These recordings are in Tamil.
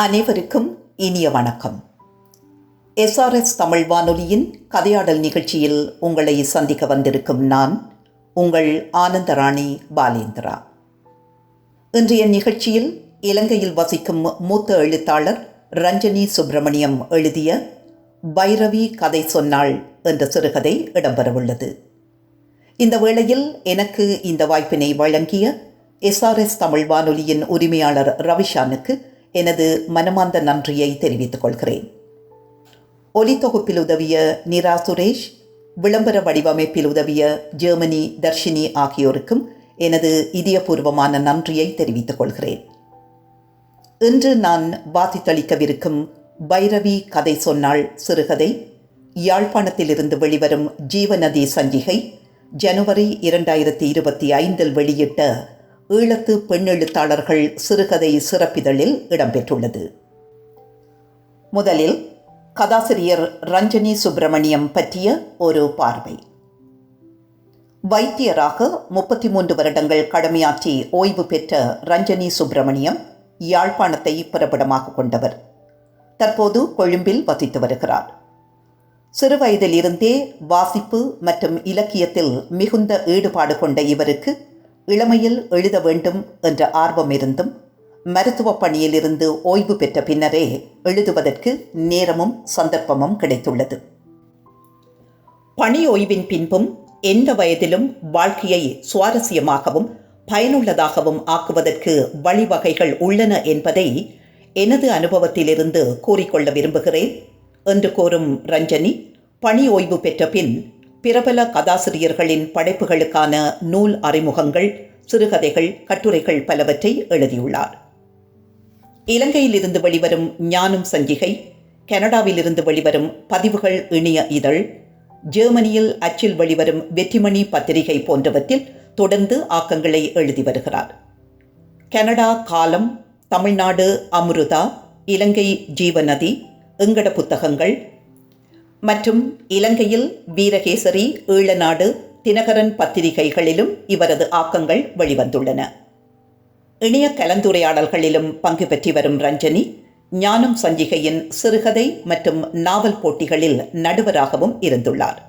அனைவருக்கும் இனிய வணக்கம். எஸ்ஆர்எஸ் தமிழ் வானொலியின் கதையாடல் நிகழ்ச்சியில் உங்களை சந்திக்க வந்திருக்கும் நான் உங்கள் ஆனந்தராணி பாலேந்திரா. இன்றைய நிகழ்ச்சியில் இலங்கையில் வசிக்கும் மூத்த எழுத்தாளர் ரஞ்சனி சுப்பிரமணியம் எழுதிய பைரவி கதை சொன்னாள் என்ற சிறுகதை இடம்பெறவுள்ளது. இந்த வேளையில் எனக்கு இந்த வாய்ப்பினை வழங்கிய எஸ்ஆர்எஸ் தமிழ் வானொலியின் உரிமையாளர் ரவிஷானுக்கு எனது மனமார்ந்த நன்றியை தெரிவித்துக் கொள்கிறேன். ஒலித்தொகுப்பில் உதவிய நிரா சுரேஷ் விளம்பர வடிவமைப்பில் உதவிய ஜெர்மனி தர்ஷினி ஆகியோருக்கும் எனது இதயபூர்வமான நன்றியை தெரிவித்துக் கொள்கிறேன். இன்று நான் வாசித்தளிக்கவிருக்கும் பைரவி கதை சொன்னாள் சிறுகதை யாழ்ப்பாணத்திலிருந்து வெளிவரும் ஜீவநதி சஞ்சிகை ஜனவரி இரண்டாயிரத்தி இருபத்தி ஐந்தில் வெளியிட்ட ஈழத்து பெண் எழுத்தாளர்கள் சிறுகதை சிறப்பிதழில் இடம்பெற்றுள்ளது. முதலில் கதாசிரியர் ரஞ்சனி சுப்பிரமணியம் பற்றிய ஒரு பார்வை. வைத்தியராக முப்பத்தி மூன்று வருடங்கள் கடமையாற்றி ஓய்வு பெற்ற ரஞ்சனி சுப்பிரமணியம் யாழ்ப்பாணத்தை பிறப்பிடமாக கொண்டவர். தற்போது கொழும்பில் வசித்து வருகிறார். சிறுவயதிலிருந்தே வாசிப்பு மற்றும் இலக்கியத்தில் மிகுந்த ஈடுபாடு கொண்ட இவருக்கு இளமையில் எழுத வேண்டும் என்ற ஆர்வம் இருந்தும் மருத்துவ பணியிலிருந்து ஓய்வு பெற்ற பின்னரே எழுதுவதற்கு நேரமும் சந்தர்ப்பமும் கிடைத்துள்ளது. பணி ஓய்வின் பின்பும் எந்த வயதிலும் வாழ்க்கையை சுவாரஸ்யமாகவும் பயனுள்ளதாகவும் ஆக்குவதற்கு வழிவகைகள் உள்ளன என்பதை எனது அனுபவத்திலிருந்து கூறிக்கொள்ள விரும்புகிறேன் என்று கூறும் ரஞ்சனி பணி ஓய்வு பெற்ற பின் பிரபல கதாசிரியர்களின் படைப்புகளுக்கான நூல் அறிமுகங்கள் சிறுகதைகள் கட்டுரைகள் பலவற்றை எழுதியுள்ளார். இலங்கையிலிருந்து வெளிவரும் ஞானம் சஞ்சிகை கனடாவிலிருந்து வெளிவரும் பதிவுகள் இணைய இதழ் ஜெர்மனியில் அச்சில் வெளிவரும் வெற்றிமணி பத்திரிகை போன்றவற்றில் தொடர்ந்து ஆக்கங்களை எழுதி வருகிறார். கனடா காலம் தமிழ்நாடு அமிர்தா இலங்கை ஜீவநதி எங்கட புத்தகங்கள் மற்றும் இலங்கையில் வீரகேசரி ஈழநாடு தினகரன் பத்திரிகைகளிலும் இவரது ஆக்கங்கள் வெளிவந்துள்ளன. இணைய கலந்துரையாடல்களிலும் பங்கு பெற்றி வரும் ரஞ்சனி ஞானம் சஞ்சிகையின் சிறுகதை மற்றும் நாவல் போட்டிகளில் நடுவராகவும் இருந்துள்ளார்.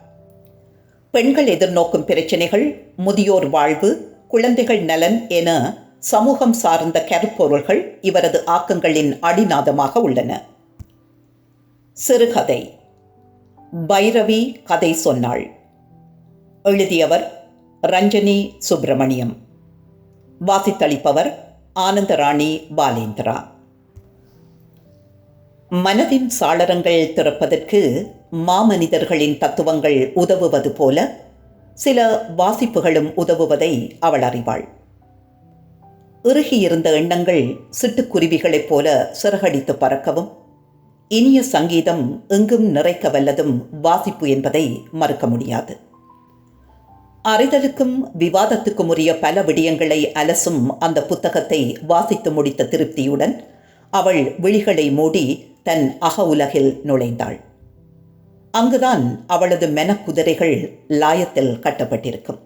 பெண்கள் எதிர்நோக்கும் பிரச்சினைகள் முதியோர் வாழ்வு குழந்தைகள் நலன் என சமூகம் சார்ந்த கருப்பொருள்கள் இவரது ஆக்கங்களின் அடிநாதமாக உள்ளன. சிறுகதை பைரவி கதை சொன்னாள். எழுதியவர் ரஞ்சனி சுப்பிரமணியம். வாசித்தளிப்பவர் ஆனந்தராணி பாலேந்திரா. மனதின் சாளரங்கள் திறப்பதற்கு மாமனிதர்களின் தத்துவங்கள் உதவுவது போல சில வாசிப்புகளும் உதவுவதை அவள் அறிவாள். இறுகியிருந்த எண்ணங்கள் சிட்டுக்குருவிகளைப் போல சிறகடித்து பறக்கவும் இனிய சங்கீதம் எங்கும் நிறைக்க வல்லதும் வாசிப்பு என்பதை மறுக்க முடியாது. அறிதலுக்கும் விவாதத்துக்கும் உரிய பல விடயங்களை அலசும் அந்த புத்தகத்தை வாசித்து முடித்த திருப்தியுடன் அவள் விழிகளை மூடி தன் அக உலகில் நுழைந்தாள். அங்குதான் அவளது மெனக்குதிரைகள் லாயத்தில் கட்டப்பட்டிருக்கும்.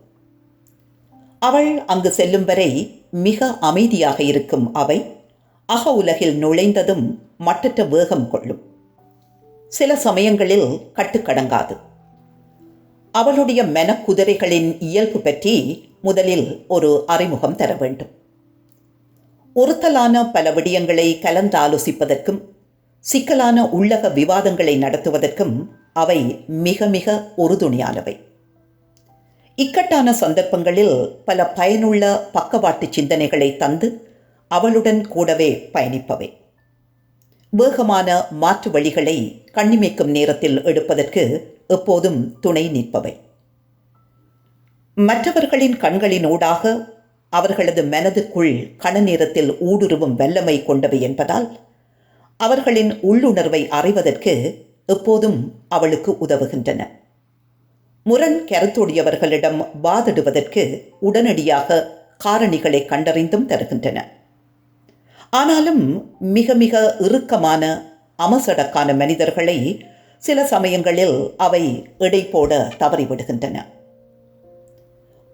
அவள் அங்கு செல்லும் வரை மிக அமைதியாக இருக்கும் அவை அக உலகில் நுழைந்ததும் மட்டற்ற வேகம் கொள்ளும். சில சமயங்களில் கட்டுக்கடங்காது அவளுடைய மெனக்குதிரைகளின் இயல்பு பற்றி முதலில் ஒரு அறிமுகம் தர வேண்டும். ஒருத்தலான பல விடயங்களை கலந்தாலோசிப்பதற்கும் சிக்கலான உள்ளக விவாதங்களை நடத்துவதற்கும் அவை மிக மிக உறுதுணையானவை. இக்கட்டான சந்தர்ப்பங்களில் பல பயனுள்ள பக்கவாட்டு சிந்தனைகளை தந்து அவளுடன் கூடவே பயணிப்பவை. வேகமான மாற்று வழிகளை கண்ணிமைக்கும் நேரத்தில் எடுப்பதற்கு எப்போதும் துணை நிற்பவை. மற்றவர்களின் கண்களின் ஊடாக அவர்களது மனதுக்குள் கண நேரத்தில் ஊடுருவும் வல்லமை கொண்டவை என்பதால் அவர்களின் உள்ளுணர்வை அறிவதற்கு எப்போதும் அவளுக்கு உதவுகின்றன. முரண் கருத்துடையவர்களிடம் வாதிடுவதற்கு உடனடியாக காரணிகளை கண்டறிந்தும் தருகின்றன. ஆனாலும் மிக மிக இறுக்கமான அமசடக்கான மனிதர்களை சில சமயங்களில் அவை எடை போட தவறிவிடுகின்றன.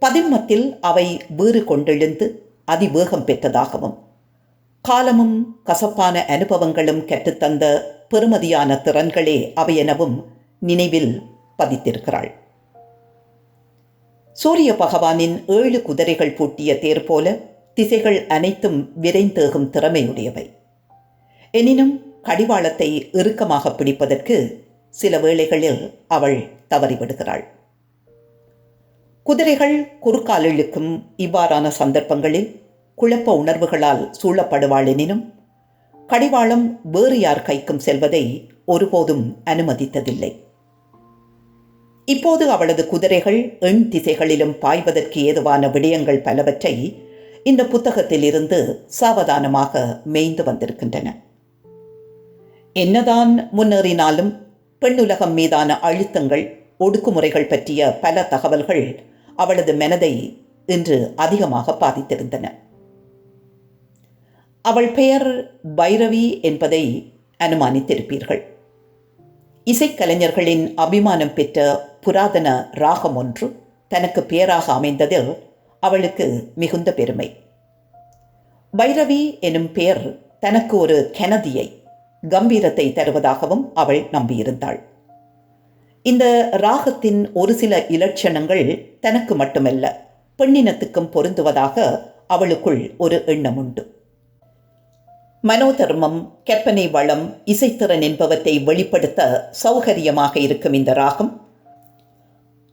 பதின்மத்தில் அவை வேறு கொண்டெழுந்து அதிவேகம் பெற்றதாகவும் காலமும் கசப்பான அனுபவங்களும் கற்றுத்தந்த பெறுமதியான திறன்களே அவையெனவும் நினைவில் பதித்திருக்கிறாள். சூரிய பகவானின் ஏழு குதிரைகள் பூட்டிய தேர் போல திசைகள் அனைத்தும் விரைந்தேகும் திறமையுடையவை. எனினும் கடிவாளத்தை இறுக்கமாக பிடிப்பதற்கு சில வேளைகளில் அவள் தவறிவிடுகிறாள். குதிரைகள் குறுக்கால் இழுக்கும் இவ்வாறான சந்தர்ப்பங்களில் குழப்ப உணர்வுகளால் சூழப்படுவாள் எனினும் கடிவாளம் வேறு யார் கைக்கும் செல்வதை ஒருபோதும் அனுமதித்ததில்லை. இப்போது அவளது குதிரைகள் எண் திசைகளிலும் பாய்வதற்கு ஏதுவான விடயங்கள் பலவற்றை இந்த புத்தகத்திலிருந்து சாவதானமாக மேய்ந்து வந்திருக்கின்றன. என்னதான் முன்னேறினாலும் பெண்ணுலகம் மீதான அழுத்தங்கள் ஒடுக்குமுறைகள் பற்றிய பல தகவல்கள் அவளது மனதை இன்று அதிகமாக பாதித்திருந்தன. அவள் பெயர் பைரவி என்பதை அனுமானித்திருப்பீர்கள். இசைக்கலைஞர்களின் அபிமானம் பெற்ற புராதன ராகம் ஒன்று தனக்கு பெயராக அமைந்ததில் அவளுக்கு மிகுந்த பெருமை. பைரவி எனும் பெயர் தனக்கு ஒரு கெனதியை கம்பீரத்தை தருவதாகவும் அவள் நம்பியிருந்தாள். இந்த ராகத்தின் ஒரு சில இலட்சணங்கள் தனக்கு மட்டுமல்ல பெண்ணினத்துக்கும் பொருந்துவதாக அவளுக்குள் ஒரு எண்ணம் உண்டு மனோதர்மம் கற்பனை வளம் இசைத்திறன் என்பவற்றை வெளிப்படுத்த சௌகரியமாக இருக்கும் இந்த ராகம்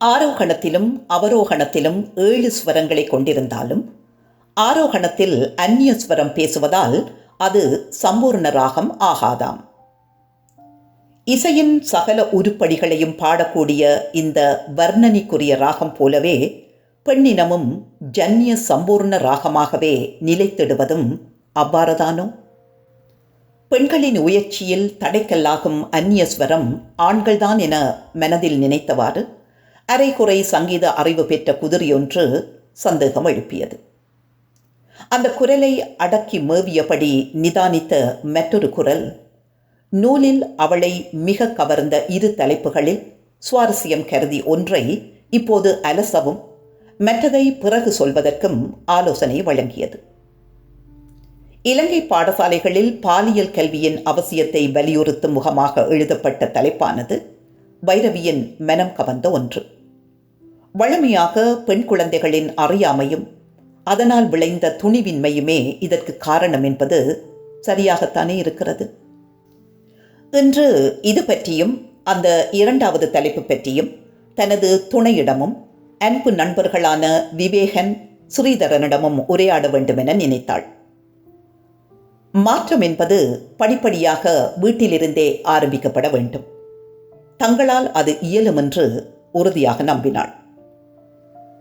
ஆரோகணத்திலும் அவரோகணத்திலும் ஏழு ஸ்வரங்களை கொண்டிருந்தாலும் ஆரோகணத்தில் அந்நிய ஸ்வரம் பேசுவதால் அது சம்பூர்ண ராகம் ஆகாதாம். இசையின் சகல உருப்படிகளையும் பாடக்கூடிய இந்த வர்ணனிக்குரிய ராகம் போலவே பெண்ணினமும் ஜன்ய சம்பூர்ண ராகமாகவே நிலைத்திடுவதும் அவ்வாறுதானோ? பெண்களின் உயர்ச்சியில் தடைக்கல்லாகும் அந்நியஸ்வரம் ஆண்கள்தான் என மனதில் நினைத்தவாறு அரைகுறை சங்கீத அறிவு பெற்ற குதிரையொன்று சந்தேகம் எழுப்பியது. அந்த குரலை அடக்கி மேவியபடி நிதானித்த மற்றொரு குரல் நூலில் அவளை மிக கவர்ந்த இரு தலைப்புகளில் சுவாரஸ்யம் கருதி ஒன்றை இப்போது அலசவும் மற்றதை பிறகு சொல்வதற்கும் ஆலோசனை வழங்கியது. இலங்கை பாடசாலைகளில் பாலியல் கல்வியின் அவசியத்தை வலியுறுத்தும் முகமாக எழுதப்பட்ட தலைப்பானது பைரவியின் மனம் கவர்ந்த ஒன்று. வழமையாக பெண் குழந்தைகளின் அறியாமையும் அதனால் விளைந்த துணிவின்மையுமே இதற்கு காரணம் என்பது சரியாகத்தானே இருக்கிறது. இன்று இது பற்றியும் அந்த இரண்டாவது தலைப்பு பற்றியும் தனது துணையிடமும் அன்பு நண்பர்களான விவேகன் ஸ்ரீதரனிடமும் உரையாட வேண்டும் என நினைத்தாள். மாற்றம் என்பது படிப்படியாக வீட்டிலிருந்தே ஆரம்பிக்கப்பட வேண்டும். தங்களால் அது இயலும் என்று உறுதியாக நம்பினாள்.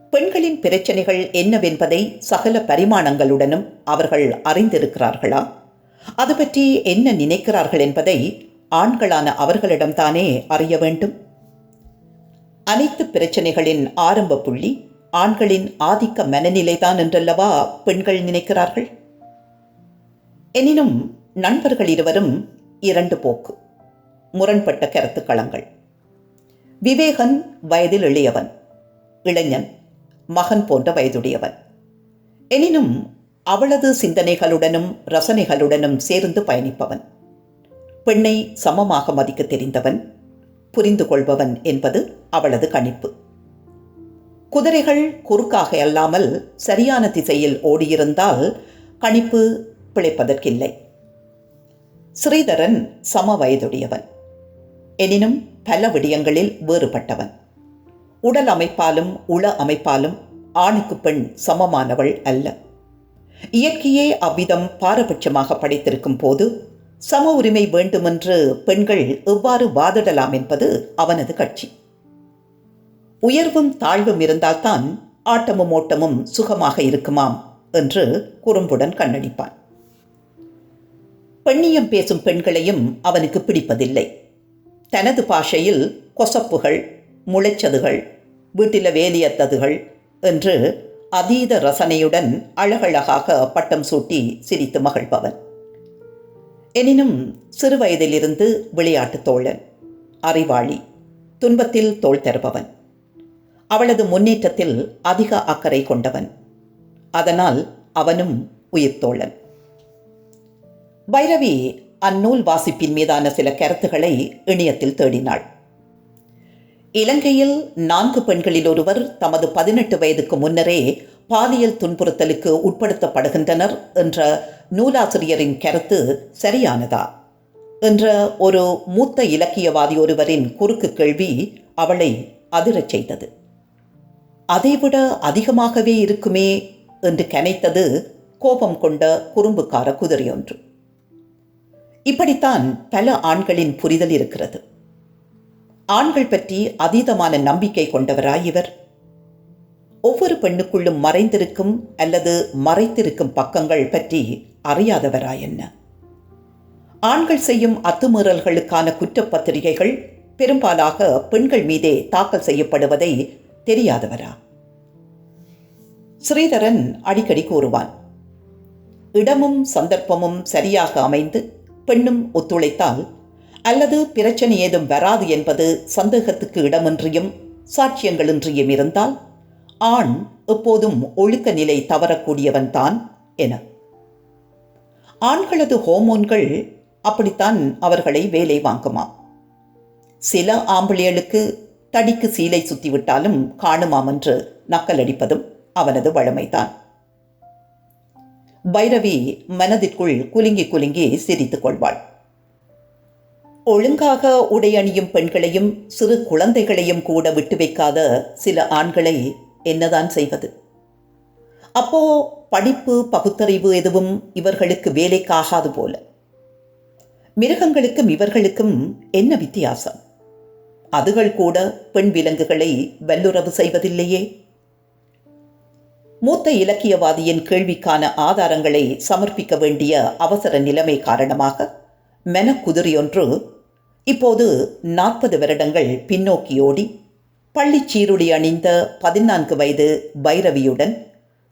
பெண்களின் பிரச்சனைகள் என்னவென்பதை சகல பரிமாணங்களுடனும் அவர்கள் அறிந்திருக்கிறார்களா? அது பற்றி என்ன நினைக்கிறார்கள் என்பதை ஆண்களான அவர்களிடம்தானே அறிய வேண்டும். அனைத்து பிரச்சனைகளின் ஆரம்ப புள்ளி ஆண்களின் ஆதிக்க மனநிலைதான் என்றல்லவா பெண்கள் நினைக்கிறார்கள்? எனினும் நண்பர்கள் இருவரும் இரண்டு போக்கு. முரண்பட்ட கருத்துக்களங்கள். விவேகன் வயதில் இளையவன் இளைஞன். மகன் போன்ற வயதுடையவன் எனினும் அவளது சிந்தனைகளுடனும் ரசனைகளுடனும் சேர்ந்து பயணிப்பவன். பெண்ணை சமமாக மதிக்க தெரிந்தவன் புரிந்து கொள்பவன் என்பது அவளது கணிப்பு. குதிரைகள் குறுக்காக அல்லாமல் சரியான திசையில் ஓடியிருந்தால் கணிப்பு பிழைப்பதற்கில்லை. ஸ்ரீதரன் சம வயதுடையவன். எனினும் பல விடயங்களில் வேறுபட்டவன். உடல் அமைப்பாலும் உள அமைப்பாலும் ஆணுக்கு பெண் சமமானவள் அல்ல. இயற்கையே அவ்விதம் பாரபட்சமாக படைத்திருக்கும் போது சம உரிமை வேண்டுமென்று பெண்கள் எவ்வாறு வாதிடலாம் என்பது அவனது கட்சி. உயர்வும் தாழ்வும் இருந்தால்தான் ஆட்டமும் ஓட்டமும் சுகமாக இருக்குமாம் என்று குறும்புடன் கண்ணடிப்பான். பெண்ணியம் பேசும் பெண்களையும் அவனுக்கு பிடிப்பதில்லை. தனது பாஷையில் கொசப்புகள் முளைச்சதுகள் வீட்டில வேலியத்ததுகள் என்று அதீத ரசனையுடன் அழகழகாக பட்டம் சூட்டி சிரித்து மகிழ்பவன். எனினும் சிறுவயதிலிருந்து விளையாட்டு தோழன் அறிவாளி துன்பத்தில் தோள் தருபவன் அவளது முன்னேற்றத்தில் அதிக அக்கறை கொண்டவன். அதனால் அவனும் உயிர்த்தோழன் பைரவி அந்நூல் வாசிப்பின் மீதான சில கருத்துக்களை இணையத்தில் தேடினாள். இலங்கையில் நான்கு பெண்களில் ஒருவர் தமது பதினெட்டு வயதுக்கு முன்னரே பாலியல் துன்புறுத்தலுக்கு உட்படுத்தப்படுகின்றனர் என்ற நூலாசிரியரின் கருத்து சரியானதா? என்ற ஒரு மூத்த இலக்கியவாதி ஒருவரின் குறுக்கு கேள்வி அவளை அதிரச் செய்தது. அதைவிட அதிகமாகவே இருக்குமே என்று கனைத்தது கோபம் கொண்ட குறும்புக்கார குதிரையொன்று. இப்படித்தான் பல ஆண்களின் புரிதல் இருக்கிறது. ஆண்கள் பற்றி அதீதமான நம்பிக்கை கொண்டவராய் இவர். ஒவ்வொரு பெண்ணுக்குள்ளும் மறைந்திருக்கும் அல்லது மறைத்திருக்கும் பக்கங்கள் பற்றி அறியாதவரா என்ன? ஆண்கள் செய்யும் அத்துமீறல்களுக்கான குற்றப்பத்திரிகைகள் பெரும்பாலாக பெண்கள் மீதே தாக்கல் செய்யப்படுவதை தெரியாதவரா? ஸ்ரீதரன் அடிக்கடி கூறுவான் இடமும் சந்தர்ப்பமும் சரியாக அமைந்து பெண்ணும் ஒத்துழைத்தால் அல்லது பிரச்சனை ஏதும் வராது என்பது சந்தேகத்துக்கு இடமின்றியும் சாட்சியங்களின்றியும் இருந்தால் ஆண் எப்போதும் ஒழுக்க நிலை தவறக்கூடியவன் தான் என. ஆண்களது ஹோமோன்கள் அப்படித்தான் அவர்களை வேலை வாங்குமாம் சில ஆம்பளைகளுக்கு தடிக்கு சீலை சுத்திவிட்டாலும் காணுமாம் என்று நக்கலடிப்பதும் அவனது வழமைதான். பைரவி மனதிற்குள் குலுங்கி குலுங்கி சிரித்துக் கொள்வாள். ஒழுங்காக உடையணியும் பெண்களையும் சிறு குழந்தைகளையும் கூட விட்டு வைக்காத சில ஆண்களை என்னதான் செய்வது? அப்போ படிப்பு பகுத்தறிவு எதுவும் இவர்களுக்கு வேலைக்காகாது போல. மிருகங்களுக்கும் இவர்களுக்கும் என்ன வித்தியாசம்? அதுகள் கூட பெண் விலங்குகளை வல்லுறவு செய்வதில்லையே. மூத்த இலக்கியவாதியின் கேள்விக்கான ஆதாரங்களை சமர்ப்பிக்க வேண்டிய அவசர நிலைமை காரணமாக மெனக்குதிரியொன்று இப்போது நாற்பது வருடங்கள் பின்னோக்கியோடி பள்ளி சீருடி அணிந்த பதினான்கு வயது பைரவியுடன்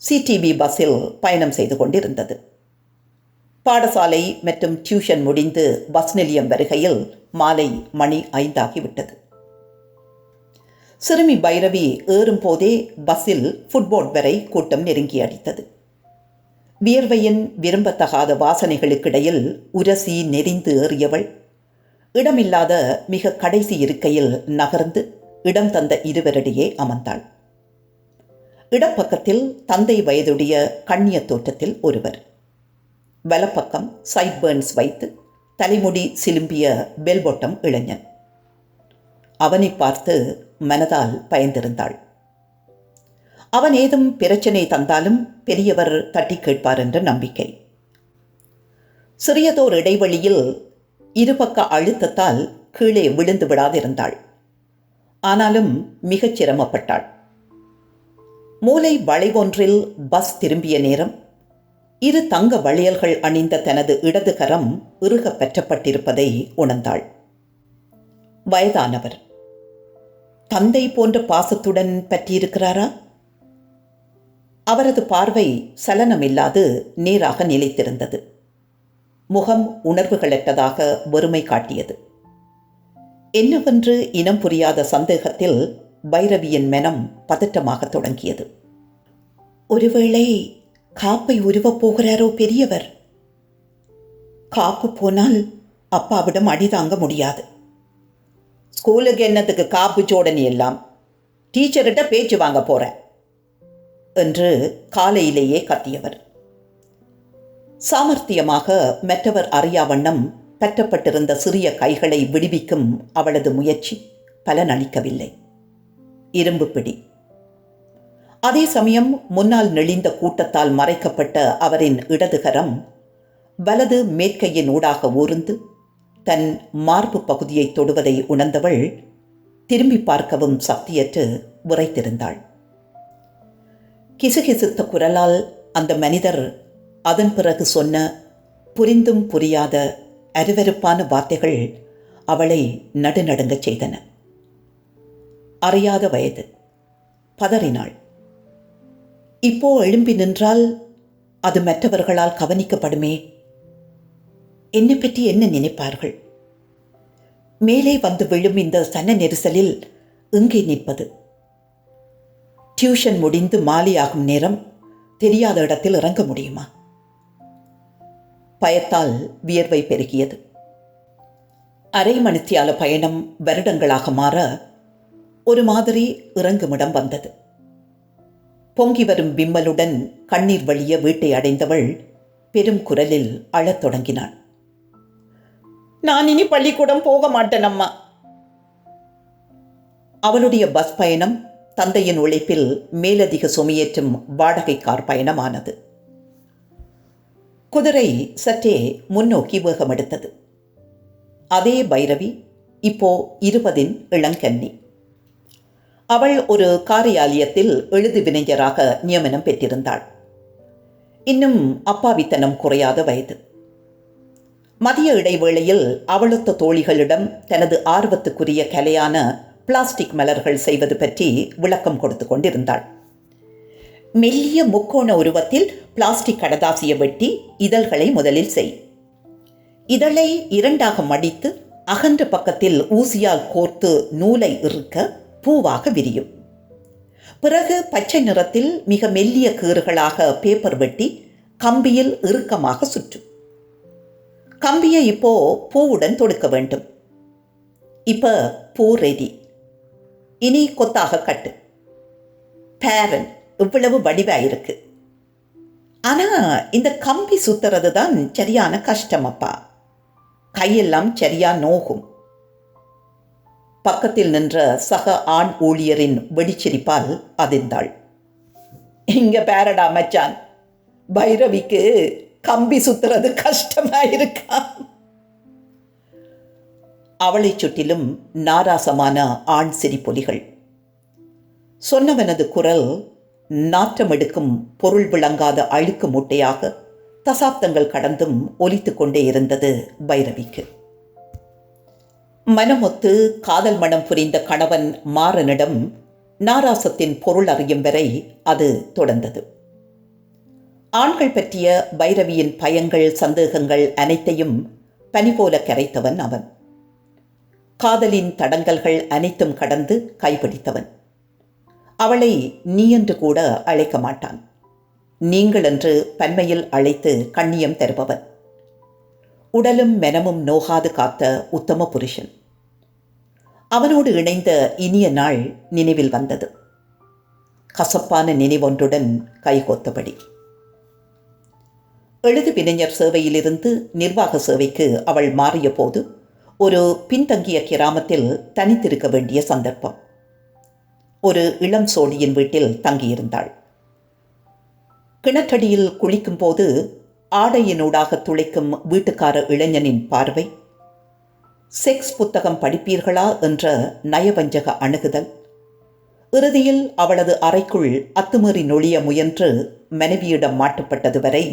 சிடிபி பஸ்ஸில் பயணம் செய்து கொண்டிருந்தது. பாடசாலை மற்றும் டியூஷன் முடிந்து பஸ் நிலையம் வருகையில் மாலை மணி ஐந்தாகிவிட்டது. சிறுமி பைரவி ஏறும்போதே பஸ்ஸில் ஃபுட்போர்ட் வரை கூட்டம் நெருங்கி அடித்தது. வியர்வையின் விரும்பத்தகாத வாசனைகளுக்கிடையில் உரசி நெறிந்து ஏறியவள் இடமில்லாத மிக கடைசி இருக்கையில் நகர்ந்து இடம் தந்த இருவரிடையே அமர்ந்தாள். இடப்பக்கத்தில் தந்தை வயதுடைய கண்ணிய தோற்றத்தில் ஒருவர். வலப்பக்கம் சைட் பேர்ன்ஸ் வைத்து தலைமுடி சிலும்பிய பெல்போட்டம் இளைஞன். அவனை பார்த்து மனதால் பயந்திருந்தாள். அவன் ஏதும் பிரச்சனை தந்தாலும் பெரியவர் தட்டி கேட்பார் என்ற நம்பிக்கை. சிறியதோர் இடைவெளியில் இருபக்க அழுத்தத்தால் கீழே விழுந்து விடாதிருந்தாள். ஆனாலும் மிகச் சிரமப்பட்டாள். மூளை வளைவொன்றில் பஸ் திரும்பிய நேரம் இரு தங்க வளையல்கள் அணிந்த தனது இடது கரம் இறுக பெற்றப்பட்டிருப்பதை உணர்ந்தாள். வயதானவர். தந்தை போன்ற பாசத்துடன் பற்றியிருக்கிறாரா? அவரது பார்வை சலனமில்லாது நேராக நிலைத்திருந்தது. முகம் உணர்வுகளற்றதாக வெறுமை காட்டியது. என்னவென்று இனம் புரியாத சந்தேகத்தில் பைரவியின் மனம் பதற்றமாக தொடங்கியது. ஒருவேளை காப்பை உருவப் போகிறாரோ பெரியவர்? காப்பு போனால் அப்பாவிடம் அடிதாங்க முடியாது. ஸ்கூலுக்கு என்னத்துக்கு காப்பு சோடனி எல்லாம்? டீச்சர்கிட்ட பேச்சு வாங்க போகிறேன் என்று காலையிலேயே கத்தியவர். சாமர்த்தியமாக மற்றவர் அறியா வண்ணம் பற்றப்பட்டிருந்த சிறிய கைகளை விடுவிக்கும் அவளது முயற்சி பலனளிக்கவில்லை. இரும்பு பிடி. அதே சமயம் முன்னால் நெளிந்த கூட்டத்தால் மறைக்கப்பட்ட அவரின் இடதுகரம் வலது மேற்கையின் ஊடாக ஊர்ந்து தன் மார்பு பகுதியை தொடுவதை உணர்ந்தவள் திரும்பி பார்க்கவும் சக்தியற்று உரைத்திருந்தாள். கிசுகிசுத்த குரலால் அந்த மனிதர் அதன் பிறகு சொன்ன புரிந்தும் புரியாத அருவருப்பான வார்த்தைகள் அவளை நடுநடுங்கச் செய்தன. அறியாத வயது. பதறினாள். இப்போ எழும்பி நின்றால் அது மற்றவர்களால் கவனிக்கப்படுமே? என்னை பற்றி என்ன நினைப்பார்கள்? மேலே வந்து விழும் இந்த சன நெரிசலில் எங்கே நிற்பது. டியூஷன் முடிந்து மாலையாகும் நேரம் தெரியாத இடத்தில் இறங்க முடியுமா? பயத்தால் வியர்வை பெருகியது. அரை மணித்தியால பயணம் வருடங்களாக மாற ஒரு மாதிரி இறங்குமிடம் வந்தது. பொங்கி வரும் விம்மலுடன் கண்ணீர் வழிய வீட்டை அடைந்தவள் பெரும் குரலில் அழத் தொடங்கினாள். நான் இனி பள்ளிக்கூடம் போக மாட்டேன் அம்மா. அவளுடைய பஸ் பயணம் தந்தையின் உழைப்பில் மேலதிக சுமையேற்றும் வாடகை கார் பயணமானது. குதிரை சற்றே முன்னோக்கி வேகமெடுத்தது. அதே பைரவி இப்போ இருபதின் இளங்கன்னி அவள் ஒரு காரியாலயத்தில் எழுது வினைஞராக நியமனம் பெற்றிருந்தாள். இன்னும் அப்பாவித்தனம் குறையாத வயது. மதிய இடைவேளையில் அவளொத்த தோழிகளிடம் தனது ஆர்வத்துக்குரிய கலையான பிளாஸ்டிக் மலர்கள் செய்வது பற்றி விளக்கம் கொடுத்து கொண்டிருந்தாள். மெல்லிய முக்கோண உருவத்தில் பிளாஸ்டிக் கடதாசிய வெட்டி இதழ்களை முதலில் செய். இதழை இரண்டாக மடித்து அகன்ற பக்கத்தில் ஊசியால் கோர்த்து நூலை இறுக்க பூவாக விரியும். பிறகு பச்சை நிறத்தில் மிக மெல்லிய கீறுகளாக பேப்பர் வெட்டி கம்பியில் இறுக்கமாக சுற்றும் கம்பியை இப்போ பூவுடன் தொடுக்க வேண்டும். இப்போ பூ ரெடி இனி கொத்தாக கட்டு. பேரன் இவ்வளவு வடிவா இருக்கு ஆனா இந்த கம்பி சுத்துறது தான் சரியான கஷ்டம் அப்பா. கையெல்லாம் சரியா நோகும். பக்கத்தில் நின்ற சக ஆண் ஊழியரின் வெடிச்சிரிப்பால் அதிர்ந்தாள். இங்க பேரடா மச்சான். பைரவிக்கு கம்பி சுத்துறது கஷ்டமாயிருக்கா? அவளை சுற்றிலும் நாராசமான ஆண் சிரிப்பொலிகள். சொன்னவனது குரல் நாற்றம் எடுக்கும் பொருள் விளங்காத அழுக்கு மூட்டையாக தசாப்தங்கள் கடந்தும் ஒலித்து கொண்டே இருந்தது பைரவிக்கு. மனமொத்து காதல் மனம் புரிந்த கணவன் மாறனிடம் நாராசத்தின் பொருள் அறியும் வரை அது தொடர்ந்தது. ஆண்கள் பற்றிய பைரவியின் பயங்கள் சந்தேகங்கள் அனைத்தையும் பனி போல கரைத்தவன் அவன். காதலின் தடங்கல்கள் அனைத்தும் கடந்து கைப்பிடித்தவன். அவளை நீ என்று கூட அழைக்க மாட்டான். நீங்கள் என்று பன்மையில் அழைத்து கண்ணியம் தருபவன். உடலும் மெனமும் நோகாது காத்த உத்தம புருஷன். அவனோடு இணைந்த இனிய நாள் நினைவில் வந்தது. கசப்பான நினைவொன்றுடன் கைகோத்தபடி. எழுது வினைஞர் சேவையிலிருந்து நிர்வாக சேவைக்கு அவள் மாறிய போது ஒரு பின்தங்கிய கிராமத்தில் தனித்திருக்க வேண்டிய சந்தர்ப்பம். ஒரு இளம் சோழியின் வீட்டில் தங்கியிருந்தாள். கிணற்றடியில் குளிக்கும்போது ஆடையினூடாக துளைக்கும் வீட்டுக்கார இளைஞனின் பார்வை செக்ஸ் புத்தகம் படிப்பீர்களா என்ற நயவஞ்சக அணுகுதல் இறுதியில் அவளது அறைக்குள் அத்துமீறி நொழிய முயன்று மனைவியிடம் மாட்டுப்பட்டது வரை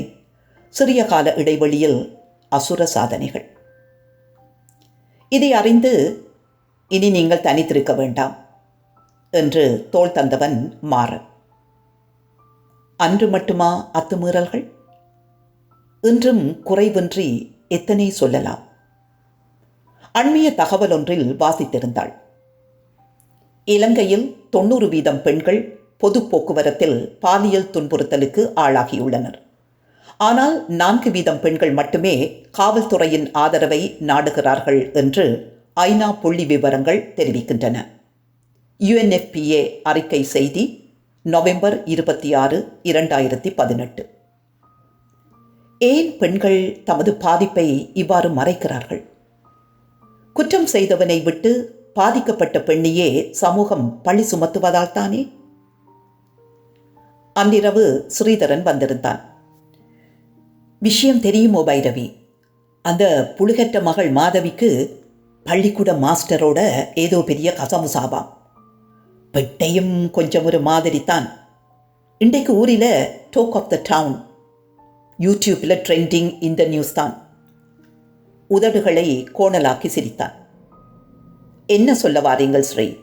சிறிய கால இடைவெளியில் அசுர சாதனைகள். இதை அறிந்து இனி நீங்கள் தனித்திருக்க வேண்டாம். என்று தோள் தந்தவன் மாறன். அன்று மட்டுமா அத்துமீறல்கள்? இன்றும் குறைவின்றி எத்தனை சொல்லலாம்? அண்மைய தகவல் ஒன்றில் வாசித்திருந்தாள். இலங்கையில் தொண்ணூறு வீதம் பெண்கள் பொது போக்குவரத்தில் பாலியல் துன்புறுத்தலுக்கு ஆளாகியுள்ளனர். ஆனால் நான்கு வீதம் பெண்கள் மட்டுமே காவல்துறையின் ஆதரவை நாடுகிறார்கள் என்று ஐநா புள்ளி விவரங்கள் தெரிவிக்கின்றன. யுஎன்எஃபிஏ அறிக்கை செய்தி நவம்பர் இருபத்தி ஆறு இரண்டாயிரத்தி பதினெட்டு. ஏன் பெண்கள் தமது பாதிப்பை இவ்வாறு மறைக்கிறார்கள்? குற்றம் செய்தவனை விட்டு பாதிக்கப்பட்ட பெண்ணையே சமூகம் பழி சுமத்துவதால் தானே? அன்றிரவு ஸ்ரீதரன் வந்திருந்தான். விஷயம் தெரியுமோ பைரவி? அந்த புழுகற்ற மகள் மாதவிக்கு பள்ளிக்கூட மாஸ்டரோட ஏதோ பெரிய கசமுசாபாம் பெட்டையும் கொஞ்சம் ஒரு மாதிரி தான் இன்றைக்கு ஊரில் டோக் ஆஃப் த டவுன் யூடியூப்பில் ட்ரெண்டிங் இந்த நியூஸ் தான். உதடுகளை கோணலாக்கி சிரித்தான். என்ன சொல்ல வாரீங்கள் ஸ்ரீ?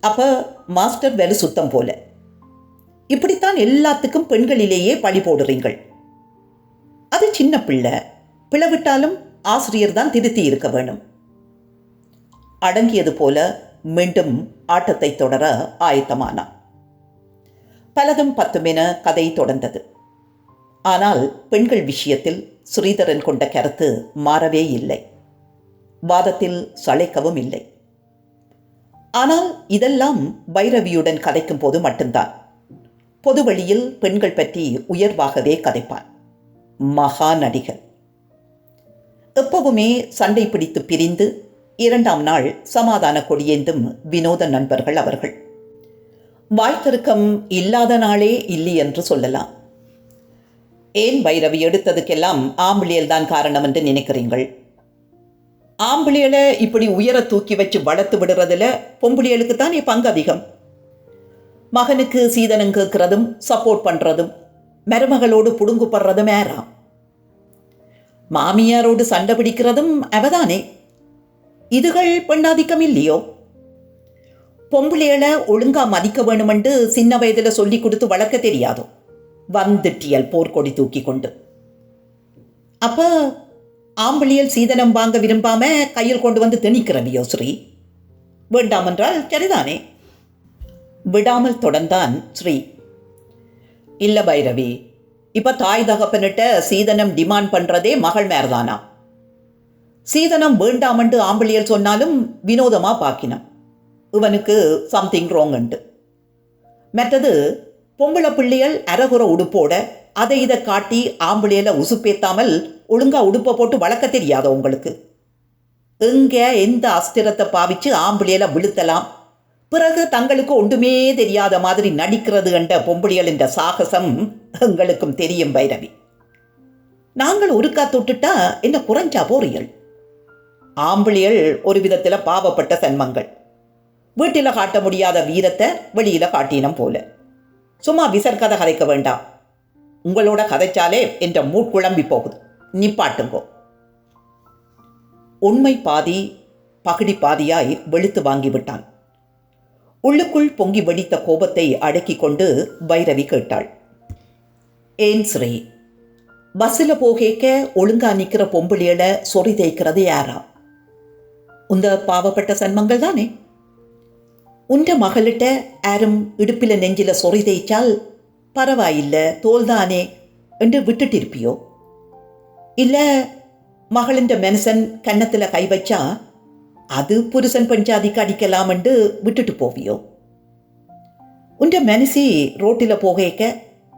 அப்போ மாஸ்டர் வேலை சுத்தம் போல. இப்படித்தான் எல்லாத்துக்கும் பெண்களிலேயே பழி போடுறீங்கள். அது சின்ன பிள்ளை பிளவிட்டாலும் ஆசிரியர் தான் திருத்தி இருக்க வேணும். அடங்கியது போல மீண்டும் ஆட்டத்தை தொடர ஆயத்தமானான் பலதும் பத்துமென கதை தொடர்ந்தது. ஆனால் பெண்கள் விஷயத்தில் ஸ்ரீதரன் கொண்ட கருத்து மாறவே இல்லை. வாதத்தில் சளைக்கவும் இல்லை. ஆனால் இதெல்லாம் பைரவியுடன் கதைக்கும் போது மட்டும்தான். பொது வழியில் பெண்கள் பற்றி உயர்வாகவே கதைப்பான். மகா நடிகர் எப்பவுமே சண்டை பிடித்து பிரிந்து இரண்டாம் நாள் சமாதான கொடியேந்தும் வினோத நண்பர்கள் அவர்கள். வாய்த்திருக்கம் இல்லாத நாளே இல்லை என்று சொல்லலாம். ஏன் பைரவி எடுத்ததுக்கெல்லாம் ஆம்பிளியல் தான் காரணம் என்று நினைக்கிறீங்கள் ஆம்பிளியலை இப்படி உயர தூக்கி வச்சு வளர்த்து விடுறதுல பொம்புளியலுக்கு தானே பங்கு அதிகம்? மகனுக்கு சீதனம் கேட்கிறதும் சப்போர்ட் பண்ணுறதும் மருமகளோடு புடுங்குப்படுறதும் ஏறாம் மாமியாரோடு சண்டை பிடிக்கிறதும் அவதானே? இதுகள் பெண்ணாதிக்கம் இல்லையோ? பொம்பளைகளை ஒழுங்கா மதிக்க வேணுமென்று சின்ன வயதுல சொல்லி கொடுத்து வளர்க்க தெரியாதோ? வந்துட்டியல் போர்க்கொடி தூக்கி கொண்டு அப்ப ஆம்பளியல் சீதனம் வாங்க விரும்பாம கையில் கொண்டு வந்து திணிக்கிறவியோ ஸ்ரீ? வேண்டாம் என்றால் சரிதானே? விடாமல் தொடர்ந்தான் ஸ்ரீ. இல்ல பைரவி இப்ப தாய் தகப்பனிட்ட சீதனம் டிமாண்ட் பண்றதே மகள் மேர்தானா? சீதனம் வேண்டாமண்டு ஆம்பளியல் சொன்னாலும் வினோதமா பாக்கினம் இவனுக்கு சம்திங் ராங்ண்டு மற்றது பொம்பளை பிள்ளைகள் அரகுற உடுப்போட அதை இதை காட்டி ஆம்பளையில உசுப்பேத்தாமல் ஒழுங்கா உடுப்பை போட்டு வளர்க்க தெரியாத உங்களுக்கு? எங்க எந்த அஸ்திரத்தை பாவிச்சு ஆம்பளையில விழுத்தலாம்? பிறகு தங்களுக்கு ஒன்றுமே தெரியாத மாதிரி நடிக்கிறது என்ற பொம்பளியல் என்ற சாகசம் எங்களுக்கும் தெரியும் பைரவி. நாங்கள் ஒருக்கா தொட்டுட்டா என்ன குறைஞ்சா போறியல் ஆம்பளியல் ஒரு விதத்தில் பாவப்பட்ட சன்மங்கள். வீட்டில் காட்ட முடியாத வீரத்தை வெளியில் காட்டினம் போல. சும்மா விசர்கதை கதைக்க வேண்டாம். உங்களோட கதைச்சாலே என்ற மூட்குழம்பி போகுது. நிப்பாட்டுங்கோ. உண்மை பாதி பகுடி பாதியாய் வெளுத்து வாங்கிவிட்டான் உள்ளுக்குள் பொங்கி வெடித்த கோபத்தை அடக்கி கொண்டு பைரவி கேட்டாள். ஏன் ஸ்ரீ பஸ்ஸில் போகேக்க ஒழுங்கா நிற்கிற பொம்பளையில சொறி தேய்க்கிறது யாரா? உந்த பாவப்பட்ட சன்மங்கள் தானே? உண்ட மகளிட்ட ஆரும் இடுப்பில நெஞ்சில சொறி தேய்ச்சால் பரவாயில்ல தோல்தானே என்று விட்டுட்டிருப்பியோ? இல்ல மகளிண்ட மனுஷன் கன்னத்தில் கை வச்சா அது புருஷன் பஞ்சாதிக்கு அடிக்கலாம் என்று விட்டுட்டு போவியோ? உண்ட மனசி ரோட்டில் போகேக்க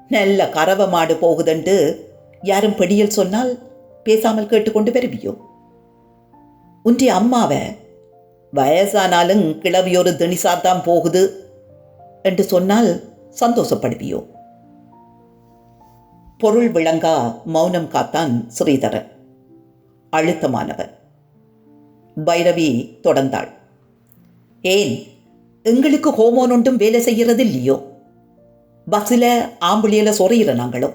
நல்ல கறவை மாடு போகுதுண்டு யாரும் பெடியல் சொன்னால் பேசாமல் கேட்டுக்கொண்டு வருவியோ? உன்றைய அம்மாவை வயசானாலும் கிளவியொரு திணிசாத்தான் போகுது என்று சொன்னால் சந்தோஷப்படுவியோ? பொருள் விளங்கா மௌனம் காத்தான் ஸ்ரீதரன். அழுத்தமானவன். பைரவி தொடர்ந்தாள். ஏன் எங்களுக்கு ஹோமோன் ஒன்றும் வேலை செய்கிறது இல்லையோ? பஸ்ஸில் ஆம்புளியில் சொறையிற நாங்களும்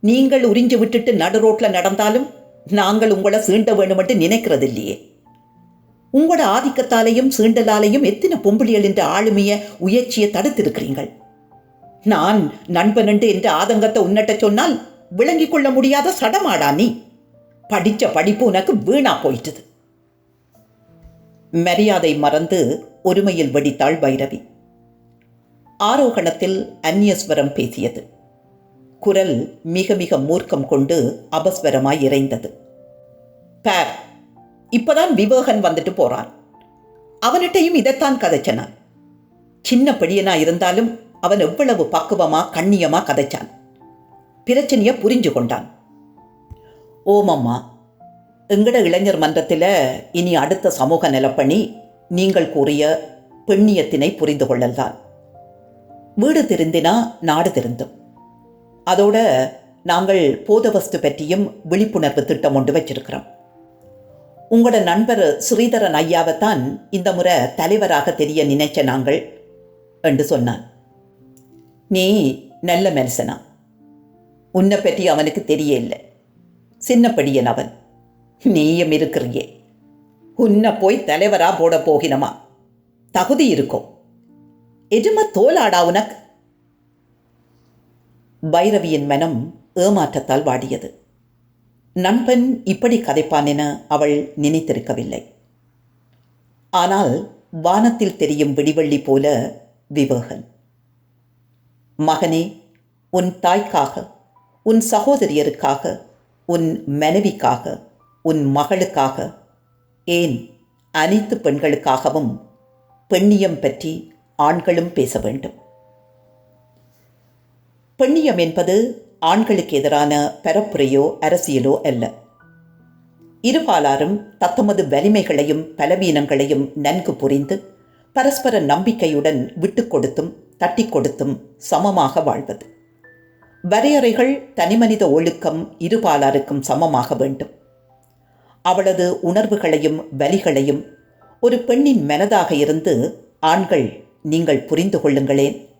நீங்கள் உறிஞ்சு விட்டுட்டு நடு ரோட்டில் நடந்தாலும் நாங்கள் உங்களை சீண்ட வேணுமென்று நினைக்கிறது இல்லையே உங்களோட ஆதிக்கத்தாலையும் சீண்டலாலையும் எத்தனை பொம்புளியல் என்ற ஆளுமைய உயர்ச்சியை தடுத்திருக்கிறீங்கள் நான் நண்பனண்டு என்ற ஆதங்கத்தை உன்னட்ட சொன்னால் விளங்கிக் கொள்ள முடியாத சடமாடா நீ? படித்த படிப்பு உனக்கு வீணா போயிட்டது. மரியாதை மறந்து ஒருமையில் வெடித்தாள் பைரவி. ஆரோகணத்தில் அந்நியஸ்வரம் பேசியது. குரல் மிக மிக மூர்க்கம் கொண்டு அபஸ்வரமாய் இறைந்தது. பேர் இப்பதான் விவேகன் வந்துட்டு போறான். அவனிட்டையும் இதைத்தான் கதைச்சனான் சின்ன பெடியனா இருந்தாலும் அவன் எவ்வளவு பக்குவமா கண்ணியமா கதைச்சான். பிரச்சனைய புரிஞ்சு கொண்டான். ஓமம்மா எங்கட இளைஞர் மன்றத்தில் இனி அடுத்த சமூக நிலப்பணி நீங்கள் கூறிய பெண்ணியத்தினை புரிந்து கொள்ளல்தான் வீடு திருந்தினா நாடு திருந்தும். அதோட நாங்கள் போதவஸ்து பற்றியும் விழிப்புணர்வு திட்டம் ஒன்று வச்சிருக்கிறோம். உங்களோட நண்பர் ஸ்ரீதரன் ஐயாவைத்தான் இந்த முறை தலைவராக தெரிய நினைச்ச நாங்கள் என்று சொன்னான் நீ நல்ல மனுஷனா. உன்னை பற்றி அவனுக்கு தெரியல சின்னப்படியன் அவன். நீயும் இருக்கிறியே. உன்னை போய் தலைவரா போட போகினமா? தகுதி இருக்கும் எஜும தோலாடா உனக்கு? பைரவியின் மனம் ஏமாற்றத்தால் வாடியது. நண்பன் இப்படி கதைப்பான் என அவள் நினைத்திருக்கவில்லை. ஆனால் வானத்தில் தெரியும் விடிவள்ளி போல விவேகன். மகனே உன் தாய்க்காக உன் சகோதரியருக்காக உன் மனைவிக்காக உன் மகளுக்காக ஏன் அனைத்து பெண்களுக்காகவும் பெண்ணியம் பற்றி ஆண்களும் பேச வேண்டும்? பெண்ணியம் என்பது ஆண்களுக்கு எதிரான பரப்புரையோ அரசியலோ அல்ல. இருபாலாரும் தத்தமது வலிமைகளையும் பலவீனங்களையும் நன்கு புரிந்து பரஸ்பர நம்பிக்கையுடன் விட்டு கொடுத்தும் தட்டிக் கொடுத்தும் சமமாக வாழ்வது. வரையறைகள் தனிமனித ஒழுக்கம் இருபாலாருக்கும் சமமாக வேண்டும். அவளது உணர்வுகளையும் வலிகளையும் ஒரு பெண்ணின் மனதாக இருந்து ஆண்கள் நீங்கள் புரிந்து கொள்ளுங்களேன்.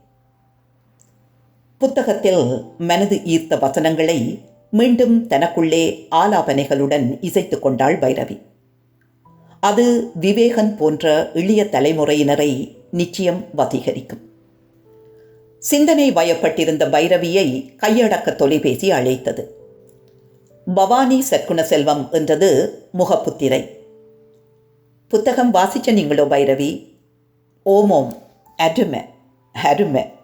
புத்தகத்தில் மனது ஈர்த்த வசனங்களை மீண்டும் தனக்குள்ளே ஆலாபனைகளுடன் இசைத்து கொண்டாள் பைரவி. அது விவேகன் போன்ற இளைய தலைமுறையினரை நிச்சயம் வசீகரிக்கும். சிந்தனை வயப்பட்டிருந்த பைரவியை கையடக்க தொலைபேசி அழைத்தது. பவானி சற்குண செல்வம் என்றது முகப்புத்திரை. புத்தகம் வாசிச்ச நீங்களோ பைரவி? ஓமோம் அருமை அருமை.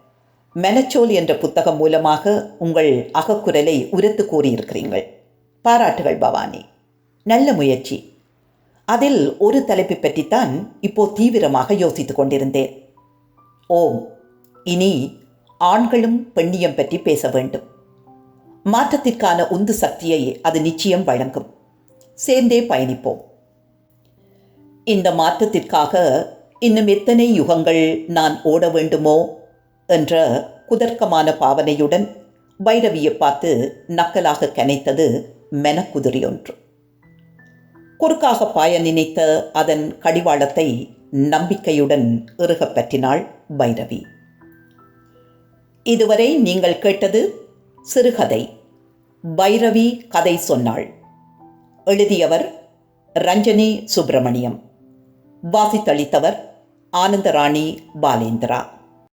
மெனச்சோல் என்ற புத்தகம் மூலமாக உங்கள் அகக்குரலை உரத்து கூறியிருக்கிறீர்கள். பாராட்டுகள் பவானி. நல்ல முயற்சி. அதில் ஒரு தலைப்பை பற்றித்தான் இப்போ தீவிரமாக யோசித்துக் கொண்டிருந்தேன். ஓம். இனி ஆண்களும் பெண்ணியம் பற்றி பேச வேண்டும். மாற்றத்திற்கான உந்து சக்தியை அது நிச்சயம் வழங்கும். சேர்ந்தே பயணிப்போம். இந்த மாற்றத்திற்காக இன்னும் எத்தனை யுகங்கள் நான் ஓட வேண்டுமோ? என்ற குதர்க்கமான பாவனையுடன் பைரவியை பார்த்து நக்கலாக கனைத்தது மெனக்குதிரி ஒன்று. குறுக்காக பாய நினைத்த அதன் கடிவாளத்தை நம்பிக்கையுடன் இறுகப் பற்றினாள் பைரவி. இதுவரை நீங்கள் கேட்டது சிறுகதை. பைரவி கதை சொன்னாள். எழுதியவர் ரஞ்சனி சுப்பிரமணியம். வாசித்தளித்தவர் ஆனந்தராணி பாலேந்திரா.